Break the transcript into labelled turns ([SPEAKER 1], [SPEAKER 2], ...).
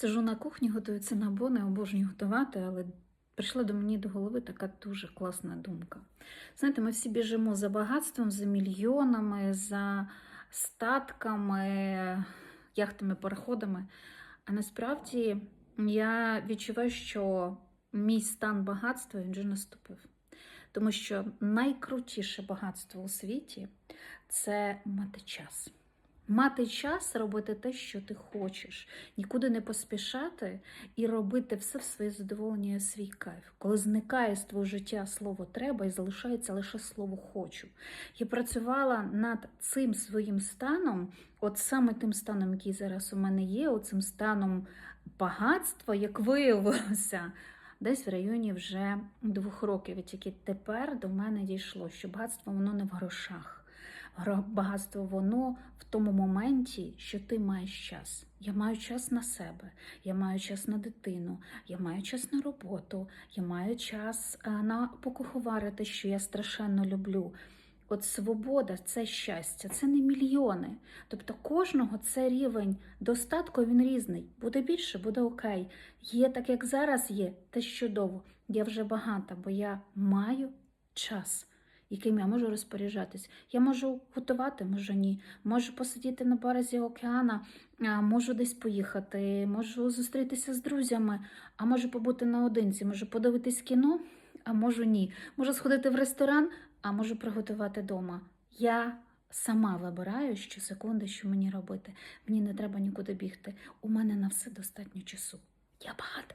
[SPEAKER 1] Сижу на кухні, готую цинабони, обожнюю готувати, але прийшла до мені до голови така дуже класна думка. Знаєте, ми всі біжимо за багатством, за мільйонами, за статками, яхтами, пароходами. А насправді я відчуваю, що мій стан багатства він вже наступив. Тому що найкрутіше багатство у світі це мати час. Мати час робити те, що ти хочеш, нікуди не поспішати і робити все в своє задоволення свій кайф. Коли зникає з твого життя слово треба і залишається лише слово хочу. Я працювала над цим своїм станом, от саме тим станом, який зараз у мене є, оцим станом багатства, як виявилося. Десь в районі вже двох років, тільки тепер до мене дійшло, що багатство воно не в грошах. Багатство воно в тому моменті, що ти маєш час. Я маю час на себе, я маю час на дитину, я маю час на роботу, я маю час на покуховарити, що я страшенно люблю. От свобода це щастя, це не мільйони. Тобто кожного це рівень достатку, він різний. Буде більше, буде окей. Є так, як зараз є, те чудово. Я вже багата, бо я маю час, яким я можу розпоряджатись. Я можу готувати, можу ні. Можу посидіти на березі океана, можу десь поїхати, можу зустрітися з друзями, а можу побути наодинці, можу подивитись кіно, а можу ні. Можу сходити в ресторан, а можу приготувати вдома. Я сама вибираю щосекунди, що мені робити. Мені не треба нікуди бігти. У мене на все достатньо часу. Я багата.